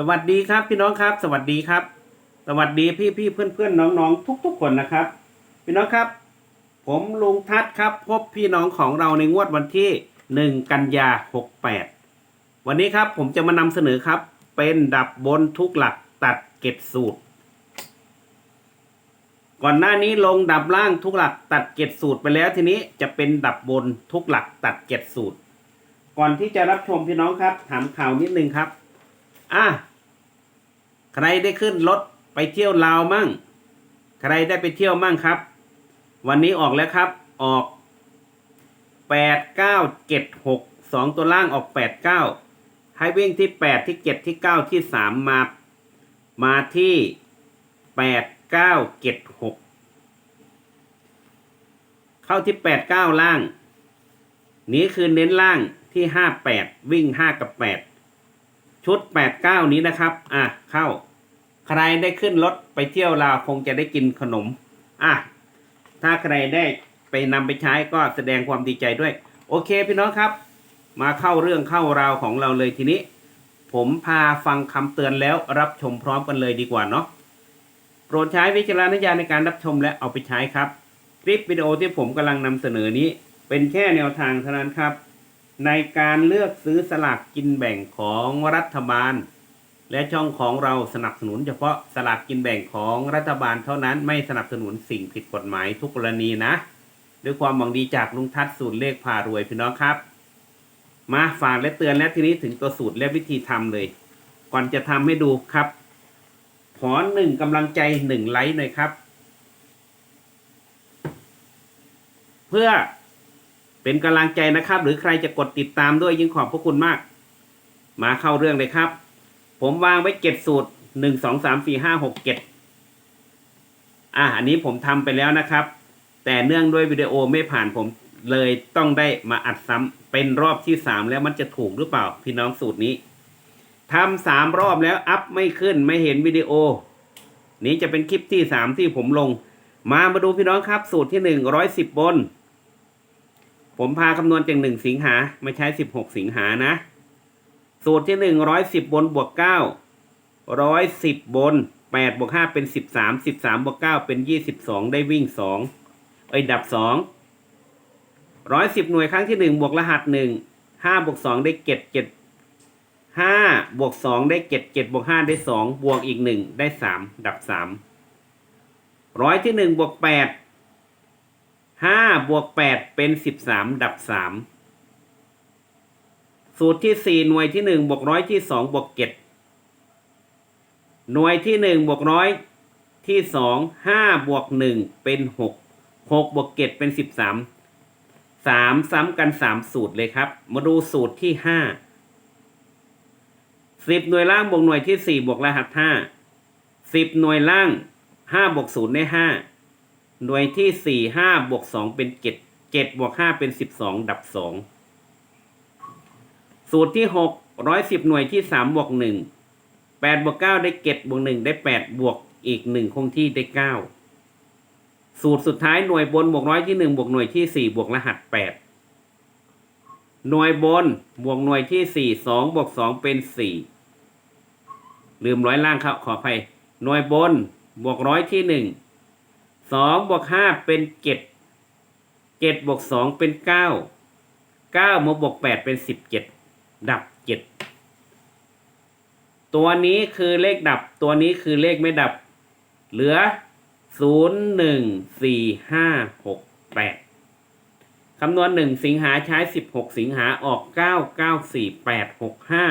สวัสดีครับพี่น้องครับ สวัสดีครับ สวัสดีพี่พี่เพื่อนเพื่อนน้องน้องทุกทุกคนนะครับ พี่น้องครับ ผมลุงทัศน์ครับ พบพี่น้องของเราในงวดวันที่หนึ่งกันยาหกแปดวันนี้ครับผมจะมานำเสนอครับ เป็นดับบนทุกหลักตัดเก็บสูตร ก่อนหน้านี้ลงดับล่างทุกหลักตัดเก็บสูตรไปแล้วทีนี้จะเป็นดับบนทุกหลักตัดเก็บสูตร ก่อนที่จะรับชมพี่น้องครับ ถามข่าวนิดนึงครับ อะใครได้ขึ้นรถไปเที่ยวลาวมั่ง ใครได้ไปเที่ยวมั่งครับ วันนี้ออกแล้วครับ ออกแปดเก้าเจ็ดหกสองตัวล่างออกแปดเก้าให้วิ่งที่แปดที่เจ็ดที่เก้าที่สามมา มาที่แปดเก้าเจ็ดหกเข้าที่แปดเก้าล่าง นี้คือเน้นล่างที่ห้าแปดวิ่งห้ากับแปด ชุดแปดเก้านี้นะครับ อะเข้า ใครได้ขึ้นรถไปเที่ยวลาวคงจะได้กินขนม อะ ถ้าใครได้ไปนำไปใช้ก็แสดงความดีใจด้วย โอเคพี่น้องครับ มาเข้าเรื่องเข้าราวของเราเลยทีนี้ ผมพาฟังคำเตือนแล้วรับชมพร้อมกันเลยดีกว่าเนาะ โปรดใช้วิจารณญาณในการรับชมและเอาไปใช้ครับ คลิปวิดีโอที่ผมกำลังนำเสนอนี้ เป็นแค่แนวทางเท่านั้นครับ ในการเลือกซื้อสลากกินแบ่งของรัฐบาล และช่องของเราสนับสนุนเฉพาะสลากกินแบ่งของรัฐบาลเท่านั้นไม่สนับสนุนสิ่งผิดกฎหมายทุกกรณีนะ ด้วยความหวังดีจากลุงทัศน์สูตรเลขพารวยพี่น้องครับ มาฝากและเตือนแล้วทีนี้ถึงตัวสูตรและวิธีทำเลย ก่อนจะทำให้ดูครับขอหนึ่งกำลังใจหนึ่งไลค์หน่อยครับ เพื่อ เป็นกำลังใจนะครับ หรือใครจะกดติดตามด้วยยิ่งขอบพระคุณมาก มาเข้าเรื่องเลยครับ ผมวางไว้เจ็ดสูตรหนึ่งสองสามสี่ห้าหกเจ็ดอะอันนี้ผมทำไปแล้วนะครับ แต่เนื่องด้วยวิดีโอไม่ผ่านผมเลยต้องได้มาอัดซ้ำเป็นรอบที่สามแล้วมันจะถูกหรือเปล่า พี่น้องสูตรนี้ทำสามรอบแล้วอัพไม่ขึ้นไม่เห็นวิดีโอ นี้จะเป็นคลิปที่สามที่ผมลง มามาดูพี่น้องครับ สูตรที่หนึ่งร้อยสิบบน ผมพาคำนวณจากหนึ่งสิงหาไม่ใช้สิบหกสิงหานะ สูตรที่หนึ่งร้อยสิบบนบวกเก้าร้อยสิบบนแปดบวกห้าเป็นสิบสามสิบสามบวกเก้าเป็นยี่สิบสองได้วิ่งสองเอ้ยดับสองร้อยสิบหน่วยครั้งที่หนึ่งบวกรหัสหนึ่งห้าบวกสองได้เจ็ดเจ็ดห้าบวกสองได้เจ็ดเจ็ดบวกห้าได้สองบวกอีกหนึ่งได้สามดับสามร้อยที่หนึ่งบวกแปด ห้าบวกแปดเป็นสิบสามดับสามสูตรที่สี่หน่วยที่หนึ่งบวกร้อยที่สองบวกเจ็ดหน่วยที่หนึ่งบวกร้อยที่สองห้าบวกหนึ่งเป็นหกหกบวกเจ็ดเป็นสิบสามสามซ้ำกันสามสูตรเลยครับ มาดูสูตรที่ห้าสิบหน่วยล่างบวกหน่วยที่สี่บวกรหัสห้าสิบหน่วยล่างห้าบวกศูนย์ได้ห้า หน่วยที่สี่ห้าบวกสองเป็นเจ็ดเจ็ดบวกห้าเป็นสิบสองดับสองสูตรที่หกร้อยสิบหน่วยที่สามบวกหนึ่งแปดบวกเก้าได้เจ็ดบวกหนึ่งได้แปดบวกอีกหนึ่งคงที่ได้เก้าสูตรสุดท้ายหน่วยบนบวกร้อยที่หนึ่งบวกหน่วยที่สี่บวกรหัสแปดหน่วยบนบวกหน่วยที่สี่สองบวกสองเป็นสี่ลืมร้อยล่างครับขออภัยหน่วยบนบวกร้อยที่หนึ่ง สองบวกห้าเป็นเจ็ดเจ็ดบวกสองเป็นเก้าเก้ามาบวกแปดเป็นสิบเจ็ดดับเจ็ดตัวนี้คือเลขดับ ตัวนี้คือเลขไม่ดับ เหลือศูนย์หนึ่งสี่ห้าหกแปดคำนวณหนึ่งสิงหาใช้สิบหกสิงหาออกเก้าเก้าสี่แปดหกห้า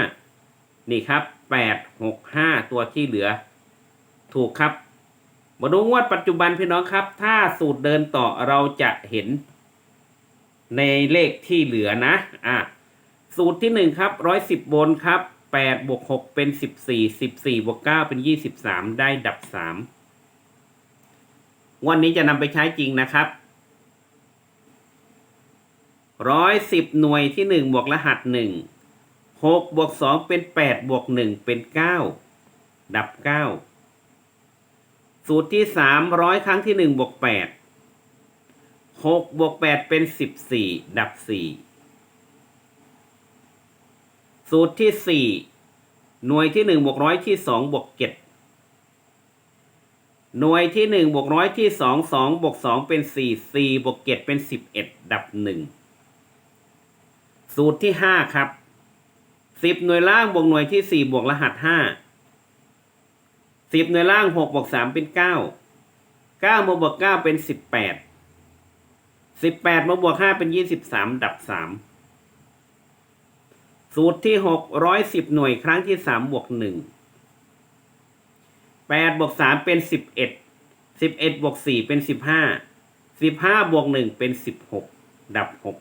นี่ครับแปดหกห้าตัวที่เหลือ ถูกครับ มาดูงวดปัจจุบันพี่น้องครับ ถ้าสูตรเดินต่อเราจะเห็นในเลขที่เหลือนะ อะ สูตรที่หนึ่งครับร้อยสิบบนครับแปดบวกหกเป็นสิบสี่สิบสี่บวกเก้าเป็นยี่สิบสามได้ดับสามวันนี้จะนำไปใช้จริงนะครับร้อยสิบหน่วยที่หนึ่งบวกรหัสหนึ่งหกบวกสองเป็นแปดบวกหนึ่งเป็นเก้าดับเก้า สูตรที่สามร้อยครั้งที่หนึ่งบวกแปดหกบวกแปดเป็นสิบสี่ดับสี่สูตรที่สี่หน่วยที่หนึ่งบวกร้อยที่สองบวกเจ็ดหน่วยที่หนึ่งบวกร้อยที่สองสองบวกสองเป็นสี่สี่บวกเจ็ดเป็นสิบเอ็ดดับหนึ่งสูตรที่ห้าครับสิบหน่วยล่างบวกหน่วยที่สี่บวกรหัสห้า สิบหน่วยล่างหกบวกสามเป็นเก้าเก้ามาบวกเก้าเป็นสิบแปดสิบแปดมาบวกห้าเป็นยี่สิบสามดับสามสูตรที่หกร้อยสิบหน่วยครั้งที่สามบวกหนึ่งแปดบวกสามเป็นสิบเอ็ดสิบเอ็ดบวกสี่เป็นสิบห้าสิบห้าบวกหนึ่งเป็นสิบหกดับหก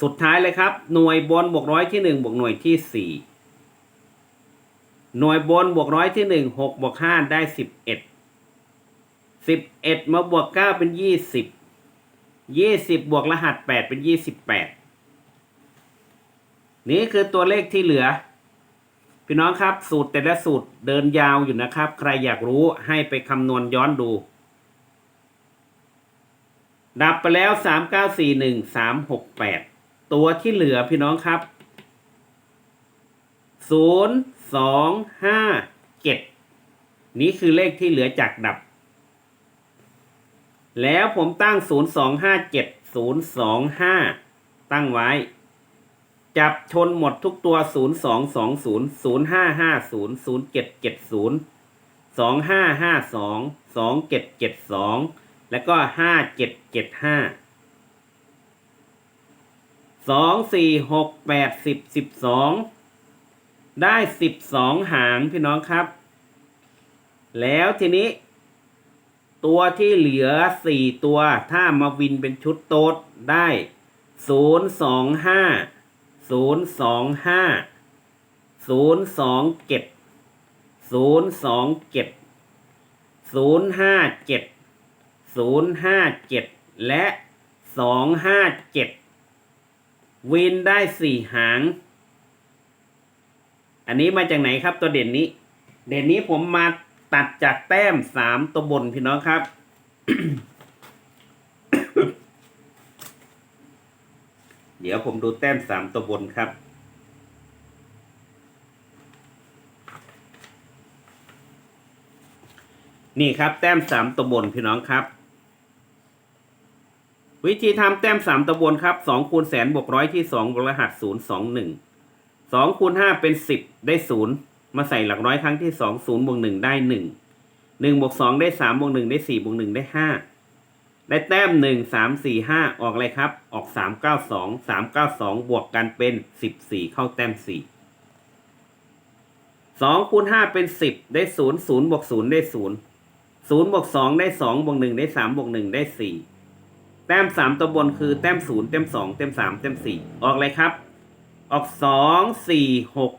สุดท้ายเลยครับ หน่วยบนบวกร้อยที่หนึ่งบวกหน่วยที่สี่ หน่วยบนบวกร้อยที่หนึ่งหกบวกห้าได้สิบเอ็ดสิบเอ็ดมาบวกเก้าเป็นยี่สิบยี่สิบบวกรหัสแปดเป็นยี่สิบแปดนี่คือตัวเลขที่เหลือ พี่น้องครับสูตรแต่ละสูตรเดินยาวอยู่นะครับ ใครอยากรู้ให้ไปคำนวณย้อนดู ดับไปแล้วสามเก้าสี่หนึ่งสามหกแปดตัวที่เหลือพี่น้องครับศูนย์ สองห้าเจ็ดนี้คือเลขที่เหลือจากดับ แล้วผมตั้งศูนย์สองห้าเจ็ดศูนย์สองห้าตั้งไว้ จับชนหมดทุกตัวศูนย์สองสองศูนย์ศูนย์ห้าห้าศูนย์ศูนย์เจ็ดเจ็ดศูนย์สองห้าห้าสองสองเจ็ดเจ็ดสองแล้วก็ห้าเจ็ดเจ็ดห้าสองสี่หกแปดสิบสิบสอง ได้สิบสองหางพี่น้องครับ แล้วทีนี้ ตัวที่เหลือสี่ตัว ถ้ามาวินเป็นชุดโต๊ดได้ศูนย์สองห้าศูนย์สองห้าศูนย์สองเจ็ดศูนย์สองเจ็ดศูนย์ห้าเจ็ดศูนย์ห้าเจ็ดและสองห้าเจ็ดวินได้สี่หาง อันนี้มาจากไหนครับตัวเด่นนี้ เด่นนี้ผมมาตัดจากแต้มสามตัวบนพี่น้องครับ เดี๋ยวผมดูแต้มสามตัวบนครับนี่ครับแต้มสามตัวบนพี่น้องครับ วิธีทำแต้มสามตัวบนครับสองคูณแสนบวกร้อยที่สองบวกรหัสศูนย์สองหนึ่ง สองคูณห้าเป็นสิบได้ศูนย์มาใส่หลักร้อยครั้งที่สองศูนย์บวกหนึ่งได้หนึ่งหนึ่งบวกสองได้สามบวกหนึ่งได้สี่บวกหนึ่งได้ห้าได้แต้มหนึ่งสามสี่ห้าออกอะไรครับ ออกสามเก้าสองสามเก้าสองบวกกันเป็นสิบสี่เข้าแต้มสี่สองคูณห้าเป็นสิบได้ศูนย์ศูนย์บวกศูนย์ได้ศูนย์ศูนย์บวกสองได้สองบวกหนึ่งได้สามบวกหนึ่งได้สี่แต้มสามตัวบนคือแต้มศูนย์แต้มสองแต้มสามแต้มสี่ออกเลยครับ ออกสองสี่หก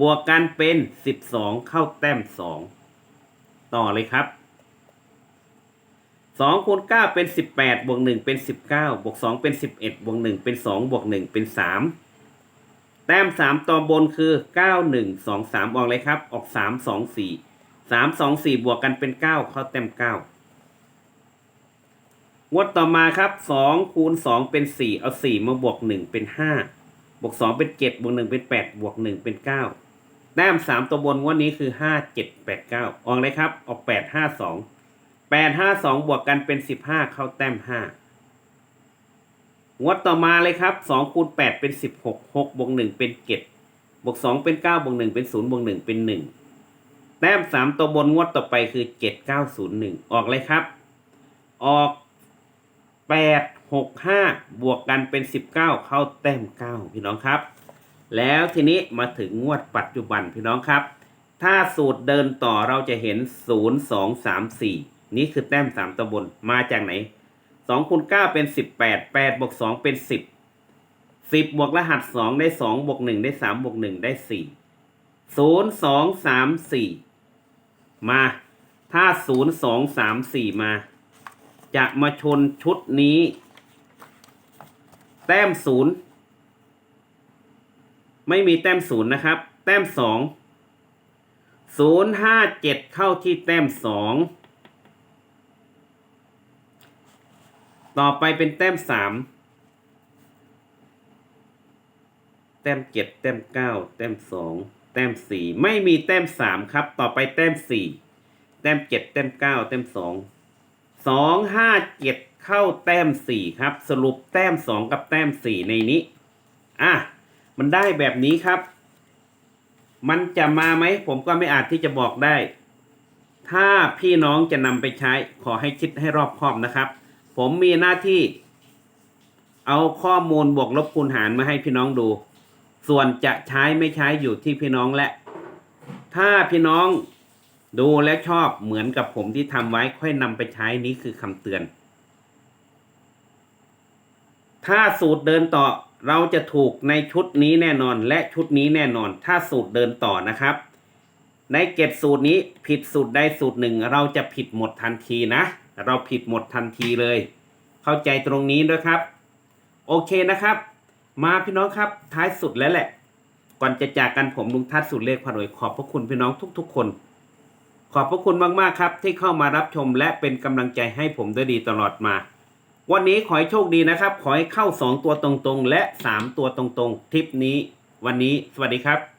บวกกันเป็นสิบสองเข้าแต้มสองต่อเลยครับสองคูณเก้าเป็นสิบแปดบวกหนึ่งเป็นสิบเก้าบวกสองเป็นสิบเอ็ดบวกหนึ่งเป็นสองบวกหนึ่งเป็นสามแต้มสามตัวบนคือเก้าหนึ่งสองสามออกเลยครับ ออกสามสองสี่สามสองสี่บวกกันเป็นเก้าเข้าแต้มเก้างวดต่อมาครับสองคูณสองเป็นสี่เอาสี่มาบวกหนึ่งเป็นห้า บวกสองเป็นเจ็ดบวกหนึ่งเป็นแปดบวกหนึ่งเป็นเก้าแต้มสามตัวบนงวดนี้คือห้าเจ็ดแปดเก้าออกเลยครับ ออกแปดห้าสองแปดห้าสองบวกกันเป็นสิบห้าเข้าแต้มห้างวดต่อมาเลยครับสองคูณแปดเป็นสิบหกหกบวกหนึ่งเป็นเจ็ดบวกสองเป็นเก้าบวกหนึ่งเป็นศูนย์บวกหนึ่งเป็นหนึ่งแต้มสามตัวบนงวดต่อไปคือเจ็ดเก้าศูนย์หนึ่งออกเลยครับ ออก แปดหกห้าบวกกันเป็นสิบเก้าเข้าแต้มเก้าพี่น้องครับ แล้วทีนี้มาถึงงวดปัจจุบันพี่น้องครับ ถ้าสูตรเดินต่อเราจะเห็นศูนย์สองสามสี่นี่คือแต้มสามตัวบนมาจากไหนสองคูณเก้าเป็นสิบแปดแปดบวกสองเป็นสิบสิบบวกรหัสสองได้สองบวกหนึ่งได้สามบวกหนึ่งได้สี่ศูนย์สองสามสี่มา ถ้าศูนย์สองสามสี่มา จะมาชนชุดนี้ แต้มศูนย์ไม่มีแต้มศูนย์นะครับ แต้มสองศูนย์ห้าเจ็ดเข้าที่แต้มสองต่อไปเป็นแต้มสามแต้มเจ็ดแต้มเก้าแต้มสองแต้มสี่ไม่มีแต้มสามครับ ต่อไปแต้มสี่แต้มเจ็ดแต้มเก้าแต้มสอง สองห้าเจ็ดเข้าแต้มสี่ครับ สรุปแต้มสองกับแต้มสี่ในนี้ อะ มันได้แบบนี้ครับ มันจะมาไหม ผมก็ไม่อาจที่จะบอกได้ ถ้าพี่น้องจะนำไปใช้ ขอให้คิดให้รอบคอบนะครับ ผมมีหน้าที่ เอาข้อมูลบวกลบคูณหารมาให้พี่น้องดู ส่วนจะใช้ไม่ใช้อยู่ที่พี่น้องและ ถ้าพี่น้อง ดูและชอบเหมือนกับผมที่ทำไว้ค่อยนำไปใช้นี้คือคำเตือน ถ้าสูตรเดินต่อเราจะถูกในชุดนี้แน่นอนและชุดนี้แน่นอน ถ้าสูตรเดินต่อนะครับ ในเกตสูตรนี้ผิดสูตรใดสูตรหนึ่ง เราจะผิดหมดทันทีนะ เราผิดหมดทันทีเลย เข้าใจตรงนี้ด้วยครับ โอเคนะครับ มาพี่น้องครับท้ายสุดแล้วแหละ ก่อนจะจากกันผมลุงทัศน์สุดเลขพารวยขอบพระคุณพี่น้องทุก ๆ คน ขอบพระคุณมากๆครับที่เข้ามารับชมและเป็นกำลังใจให้ผมด้วยดีตลอดมา วันนี้ขอให้โชคดีนะครับ ขอให้เข้า 2 ตัวตรงๆ และ 3 ตัวตรงๆทริปนี้ วันนี้สวัสดีครับ